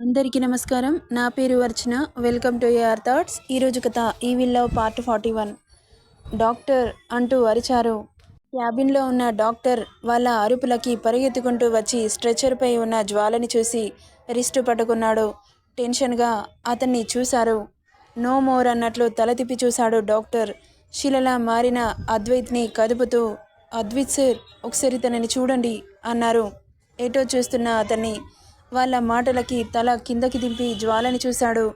అందరికీ నమస్కారం. నా పేరు అర్చన. వెల్కమ్ టు ఏఆర్ థాట్స్ ఈరోజు కథ ఈవిల్లో పార్ట్ ఫార్టీ వన్. డాక్టర్ అంటూ అరిచారు. క్యాబిన్లో ఉన్న డాక్టర్ వాళ్ళ అరుపులకి పరిగెత్తుకుంటూ వచ్చి స్ట్రెచర్పై ఉన్న జ్వాలని చూసి రిస్టు పట్టుకున్నాడు. టెన్షన్గా అతన్ని చూశారు. నో మోర్ అన్నట్లు తల తిప్పి చూశాడు డాక్టర్. శిలలా మారిన అద్వైత్ని కదుపుతూ అద్వైత్ సార్ ఒకసారి తనని చూడండి అన్నారు. ఎటో చూస్తున్న అతన్ని. వాళ్ళ మాటలకి తల కిందకి దింపి జ్వాలని చూశాడు.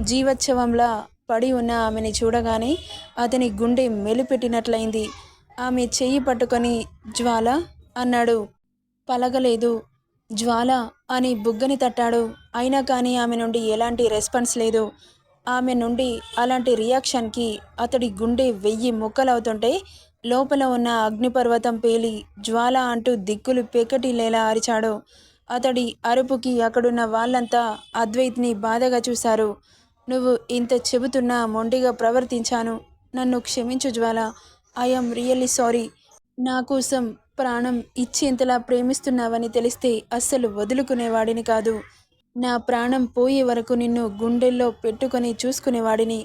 జీవోత్సవంలా పడి ఉన్న ఆమెని చూడగానే అతని గుండె మెలిపెట్టినట్లయింది. ఆమె చెయ్యి పట్టుకొని జ్వాల అన్నాడు. పలగలేదు. జ్వాల అని బుగ్గని తట్టాడు. అయినా కానీ ఆమె నుండి ఎలాంటి రెస్పాన్స్ లేదు. ఆమె నుండి అలాంటి రియాక్షన్కి అతడి గుండె వెయ్యి ముక్కలవుతుంటే లోపల ఉన్న అగ్నిపర్వతం పేలి జ్వాల అంటూ దిక్కులు పెకటిలేలా అరిచాడు. అతడి అరుపుకి అక్కడున్న వాళ్ళంతా అద్వైత్ని బాధగా చూశారు. నువ్వు ఇంత చెబుతున్నా మొండిగా ప్రవర్తించాను. నన్ను క్షమించు జ్వాల. ఐఎమ్ రియల్లీ సారీ నా కోసం ప్రాణం ఇచ్చేంతలా ప్రేమిస్తున్నావని తెలిస్తే అస్సలు వదులుకునేవాడిని కాదు. నా ప్రాణం పోయే వరకు నిన్ను గుండెల్లో పెట్టుకొని చూసుకునేవాడిని.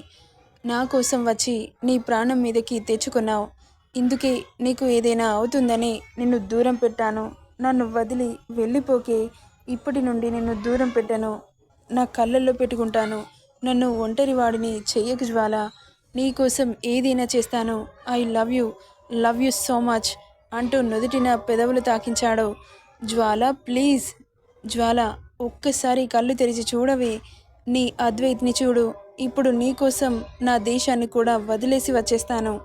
నా కోసం వచ్చి నీ ప్రాణం మీదకి తెచ్చుకున్నావు. ఇందుకే నీకు ఏదైనా అవుతుందని నిన్ను దూరం పెట్టాను. నన్ను వదిలి వెళ్ళిపోకే ఇప్పటి నుండి నిన్ను దూరం పెట్టాను. నా కళ్ళల్లో పెట్టుకుంటాను. నన్ను ఒంటరి వాడిని చెయ్యకు జ్వాల. నీకోసం ఏదైనా చేస్తాను. I love you. Love you so much అంటూ నుదుటిన పెదవులు తాకించాడు. జ్వాల ప్లీజ్. జ్వాల ఒక్కసారి కళ్ళు తెరిచి చూడవే. నీ అద్వైత్ని చూడు. ఇప్పుడు నీకోసం నా దేశాన్ని కూడా వదిలేసి వచ్చేస్తాను.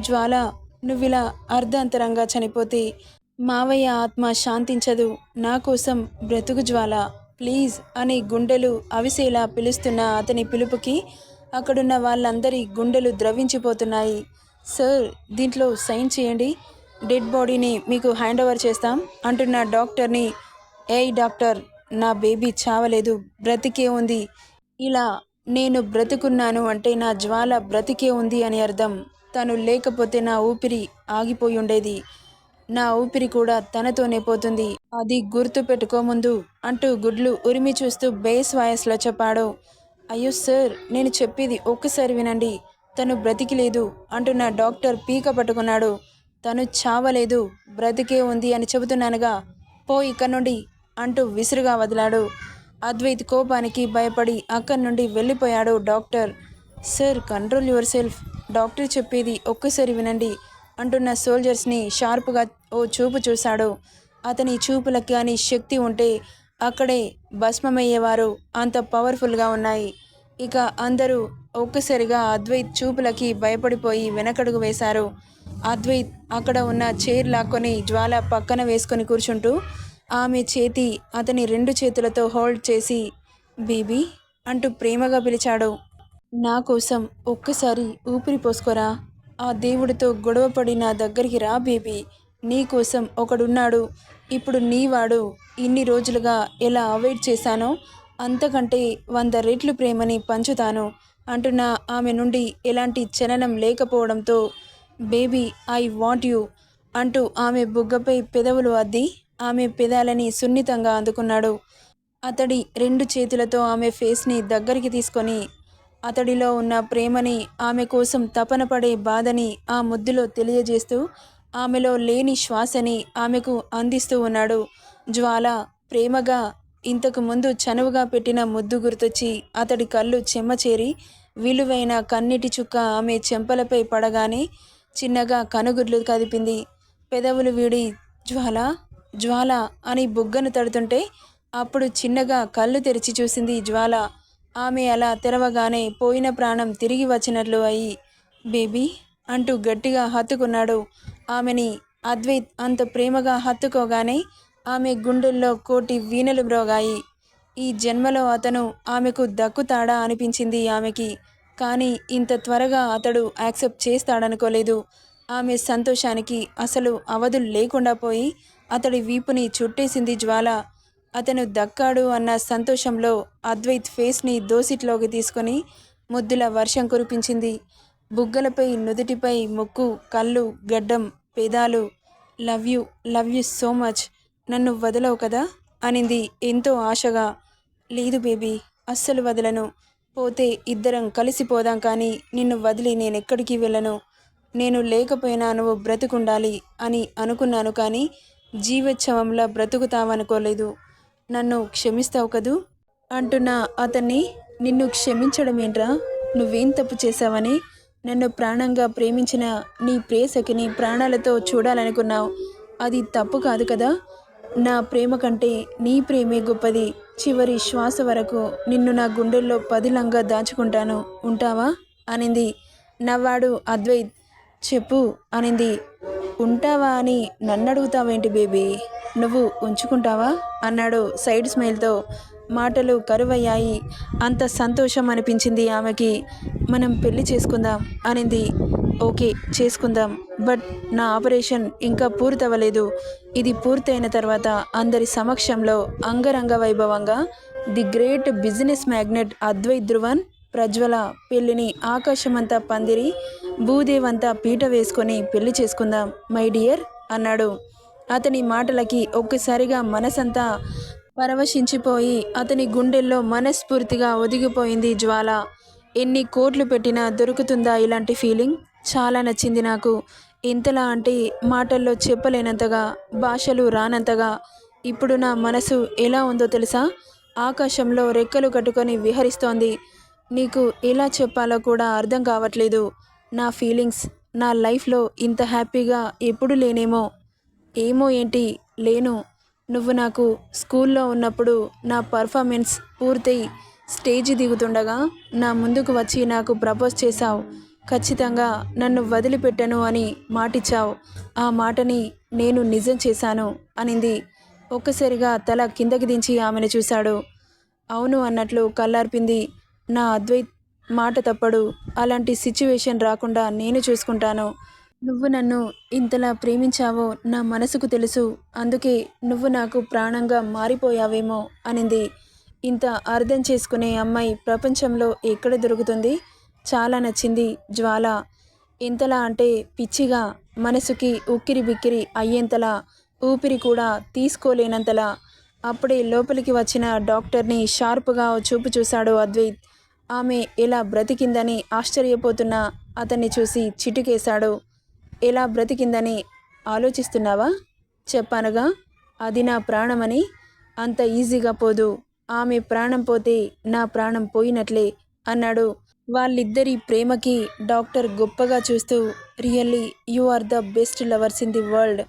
జ్వాల నువ్విలా అర్ధాంతరంగా చనిపోతే మావయ్య ఆత్మ శాంతించదు. నా కోసం బ్రతుకు జ్వాల. ప్లీజ్ అని గుండెలు అవిసేలా పిలుస్తున్న అతని పిలుపుకి అక్కడున్న వాళ్ళందరి గుండెలు ద్రవించిపోతున్నాయి. సార్ దీంట్లో సైన్ చేయండి. డెడ్ బాడీని మీకు హ్యాండ్ ఓవర్ చేస్తాం అంటున్న డాక్టర్ని. ఏయ్ డాక్టర్ నా బేబీ చావలేదు. బ్రతికే ఉంది. ఇలా నేను బ్రతుకున్నాను అంటే నా జ్వాల బ్రతికే ఉంది అని అర్థం. తను లేకపోతే నా ఊపిరి ఆగిపోయి ఉండేది. నా ఊపిరి కూడా తనతోనే పోతుంది. అది గుర్తు పెట్టుకోముందు అంటూ గుడ్లు ఉరిమి చూస్తూ బేస్ వాయస్లో చెప్పాడు. అయ్యో సార్ నేను చెప్పేది ఒక్కసారి వినండి. తను బ్రతికిలేదు అంటున్న డాక్టర్ పీక పట్టుకున్నాడు. తను చావలేదు బ్రతికే ఉంది అని చెబుతున్నానుగా. పో ఇక్కడ నుండి అంటూ విసురుగా వదిలాడు. అద్వైత్ కోపానికి భయపడి అక్కడి నుండి వెళ్ళిపోయాడు doctor. Sir control yourself. Doctor చెప్పేది ఒక్కసారి వినండి. అంటున్న సోల్జర్స్ని షార్ప్గా ఓ చూపు చూశాడు. అతని చూపులకి కానీ శక్తి ఉంటే అక్కడే భస్మమయ్యేవారు అంత పవర్ఫుల్గా ఉన్నాయి. ఇక అందరూ ఒక్కసారిగా అద్వైత్ చూపులకి భయపడిపోయి వెనకడుగు వేశారు. అద్వైత్ అక్కడ ఉన్న చైర్ లాక్కొని జ్వాల పక్కన వేసుకొని కూర్చుంటూ ఆమె చేతి అతని రెండు చేతులతో హోల్డ్ చేసి బీబీ అంటూ ప్రేమగా పిలిచాడు. నా కోసం ఒక్కసారి ఊపిరి పోసుకోరా? ఆ దేవుడితో గొడవపడి నా దగ్గరికి రా బేబీ. నీ కోసం ఒకడున్నాడు. ఇప్పుడు నీవాడు ఇన్ని రోజులుగా ఎలా అవాయిడ్ చేశానో అంతకంటే వంద రెట్లు ప్రేమని పంచుతాను అంటున్న ఆమె నుండి ఎలాంటి చలనం లేకపోవడంతో బేబీ ఐ వాంట్ యూ అంటూ ఆమె బుగ్గపై పెదవులు అద్ది ఆమె పెదాలని సున్నితంగా అందుకున్నాడు. అతడి రెండు చేతులతో ఆమె ఫేస్ని దగ్గరికి తీసుకొని అతడిలో ఉన్న ప్రేమని ఆమె కోసం తపన పడే బాధని ఆ ముద్దులో తెలియజేస్తూ ఆమెలో లేని శ్వాసని ఆమెకు అందిస్తూ ఉన్నాడు. జ్వాల ప్రేమగా ఇంతకు ముందు చనువుగా పెట్టిన ముద్దు గుర్తొచ్చి అతడి కళ్ళు చెమ్మచేరి విలువైన కన్నిటి చుక్క ఆమె చెంపలపై పడగానే చిన్నగా కనుగుడ్లు కదిపింది. పెదవులు వీడి జ్వాల జ్వాల అని బుగ్గను తడుతుంటే అప్పుడు చిన్నగా కళ్ళు తెరిచి చూసింది జ్వాల. ఆమె అలా తెరవగానే పోయిన ప్రాణం తిరిగి వచ్చినట్లు అయి బేబీ అంటూ గట్టిగా హత్తుకున్నాడు. ఆమెని అద్వైత్ అంత ప్రేమగా హత్తుకోగానే ఆమె గుండెల్లో కోటి వీణలు మ్రోగాయి. ఈ జన్మలో అతను ఆమెకు దక్కుతాడా అనిపించింది ఆమెకి. కానీ ఇంత త్వరగా అతడు యాక్సెప్ట్ చేస్తాడనుకోలేదు. ఆమె సంతోషానికి అసలు అవధులు లేకుండా పోయి అతడి వీపుని చుట్టేసింది జ్వాల. అతను దక్కాడు అన్న సంతోషంలో అద్వైత్ ఫేస్ని దోసిట్లోకి తీసుకొని ముద్దుల వర్షం కురిపించింది. బుగ్గలపై నుదుటిపై ముక్కు కళ్ళు గడ్డం పెదాలు love you love you so much నన్ను వదలవు కదా? అనింది ఎంతో ఆశగా. లేదు బేబీ అస్సలు వదలను. పోతే ఇద్దరం కలిసిపోదాం కానీ నిన్ను వదిలి నేను ఎక్కడికి వెళ్ళను? నేను లేకపోయినా నువ్వు బ్రతుకుండాలి అని అనుకున్నాను కానీ జీవోత్సవంలా బ్రతుకుతావనుకోలేదు. నన్ను క్షమిస్తావు కదూ? అంటున్న అతన్ని నిన్ను క్షమించడం ఏంట్రా నువ్వేం తప్పు చేశావని? నన్ను ప్రాణంగా ప్రేమించిన నీ ప్రేసకిని ప్రాణాలతో చూడాలనుకున్నావు. అది తప్పు కాదు కదా? నా ప్రేమ కంటే నీ ప్రేమే గొప్పది. చివరి శ్వాస వరకు నిన్ను నా గుండెల్లో పదిలంగా దాచుకుంటాను. ఉంటావా? అనింది. నవ్వాడు అద్వైత్. చెప్పు అనింది. ఉంటావా అని నన్ను అడుగుతావేంటి బేబీ? నువ్వు ఉంచుకుంటావా? అన్నాడు సైడ్ స్మైల్తో. మాటలు కరువయ్యాయి. అంత సంతోషం అనిపించింది ఆమెకి. మనం పెళ్ళి చేసుకుందాం అనింది. ఓకే చేసుకుందాం. బట్ నా ఆపరేషన్ ఇంకా పూర్తవ్వలేదు. ఇది పూర్తయిన తర్వాత అందరి సమక్షంలో అంగరంగ వైభవంగా the great business magnate Advaith Dhruvan Prajwala పెళ్ళిని ఆకాశమంతా పందిరి భూదేవంతా పీట వేసుకొని పెళ్ళి చేసుకుందాం మై డియర్ అన్నాడు. అతని మాటలకి ఒక్కసారిగా మనసంతా పరవశించిపోయి అతని గుండెల్లో మనస్ఫూర్తిగా ఒదిగిపోయింది జ్వాల. ఎన్ని కోట్లు పెట్టినా దొరుకుతుందా ఇలాంటి ఫీలింగ్? చాలా నచ్చింది నాకు. ఇంతలా అంటే మాటల్లో చెప్పలేనంతగా భాషలు రానంతగా. ఇప్పుడు నా మనసు ఎలా ఉందో తెలుసా? ఆకాశంలో రెక్కలు కట్టుకొని విహరిస్తోంది. నీకు ఎలా చెప్పాలో కూడా అర్థం కావట్లేదు. నా ఫీలింగ్స్ నా లైఫ్లో ఇంత హ్యాపీగా ఎప్పుడు లేనేమో. ఏమో ఏంటి? లేను. నువ్వు నాకు స్కూల్లో ఉన్నప్పుడు నా పర్ఫార్మెన్స్ పూర్తయి స్టేజ్ దిగుతుండగా నా ముందుకు వచ్చి నాకు ప్రపోజ్ చేశావు. ఖచ్చితంగా నన్ను వదిలిపెట్టను అని మాటిచ్చావు. ఆ మాటని నేను నిజం చేశాను అనింది. ఒక్కసారిగా తల కిందకి దించి ఆమెను చూశాడు. అవును అన్నట్లు కళ్ళార్పింది నా అద్వైత్ మాట తప్పడు. అలాంటి సిచ్యువేషన్ రాకుండా నేను చూసుకుంటాను. నువ్వు నన్ను ఇంతలా ప్రేమించావో నా మనసుకు తెలుసు. అందుకే నువ్వు నాకు ప్రాణంగా మారిపోయావేమో అనింది. ఇంత అర్థం చేసుకునే అమ్మాయి ప్రపంచంలో ఎక్కడ దొరుకుతుంది? చాలా నచ్చింది జ్వాల. ఎంతలా అంటే పిచ్చిగా మనసుకి ఉక్కిరి బిక్కిరి అయ్యేంతలా ఊపిరి కూడా తీసుకోలేనంతలా. అప్పుడే లోపలికి వచ్చిన డాక్టర్ని షార్ప్గా చూపు చూశాడు అద్వైత్ ఆమె ఎలా బ్రతికిందని ఆశ్చర్యపోతున్న అతన్ని చూసి చిటికేశాడు. ఎలా బ్రతికిందని ఆలోచిస్తున్నావా? చెప్పానుగా అది నా ప్రాణమని. అంత ఈజీగా పోదు. ఆమె ప్రాణం పోతే నా ప్రాణం పోయినట్లే అన్నాడు. వాళ్ళిద్దరి ప్రేమకి డాక్టర్ గొప్పగా చూస్తూ really you are the best lovers in the world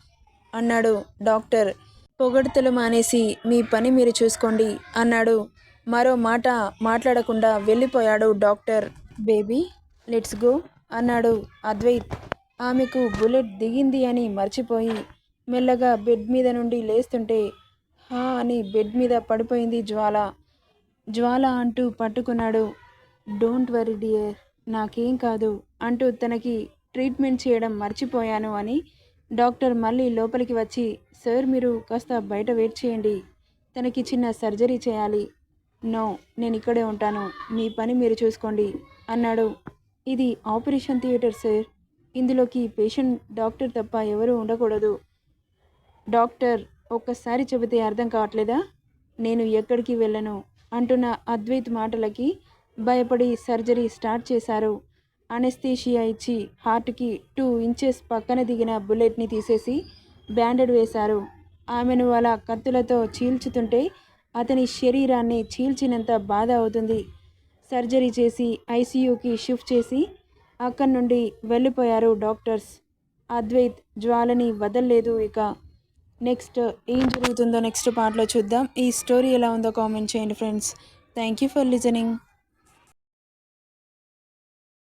అన్నాడు డాక్టర్. పొగడ్తలు మానేసి మీ పని మీరు చూసుకోండి అన్నాడు. మరో మాట మాట్లాడకుండా వెళ్ళిపోయాడు డాక్టర్. బేబీ లెట్స్ గో అన్నాడు అద్వైత్. ఆమెకు బుల్లెట్ దిగింది అని మర్చిపోయి మెల్లగా బెడ్ మీద నుండి లేస్తుంటే హా అని బెడ్ మీద పడిపోయింది జ్వాల. జ్వాల అంటూ పట్టుకున్నాడు. డోంట్ వరీ డియర్ నాకేం కాదు అంటూ తనకి ట్రీట్మెంట్ చేయడం మర్చిపోయాను అని డాక్టర్ మళ్ళీ లోపలికి వచ్చి సార్ మీరు కాస్త బయట వెయిట్ చేయండి తనకి చిన్న సర్జరీ చేయాలి నో నేను ఇక్కడే ఉంటాను. మీ పని మీరు చూసుకోండి అన్నాడు. ఇది ఆపరేషన్ థియేటర్ సార్. ఇందులోకి పేషెంట్ డాక్టర్ తప్ప ఎవరూ ఉండకూడదు. డాక్టర్ ఒక్కసారి చెబితే అర్థం కావట్లేదా? నేను ఎక్కడికి వెళ్ళను అంటున్న అద్వైత్ మాటలకి భయపడి సర్జరీ స్టార్ట్ చేశారు. అనెస్థీషియా ఇచ్చి హార్ట్కి టూ ఇంచెస్ పక్కన దిగిన బుల్లెట్ని తీసేసి బ్యాండెడ్ వేశారు. ఆమెను అలా కత్తులతో చీల్చుతుంటే అతని శరీరాన్ని చీల్చినంత బాధ అవుతుంది. సర్జరీ చేసి ఐసీయూకి షిఫ్ట్ చేసి అక్కడి నుండి వెళ్ళిపోయారు డాక్టర్స్. అద్వైత్ జ్వాలని వదలలేదు ఇక. నెక్స్ట్ ఏం జరుగుతుందో నెక్స్ట్ పార్ట్లో చూద్దాం. ఈ స్టోరీ ఎలా ఉందో కామెంట్ చేయండి friends. Thank you for listening.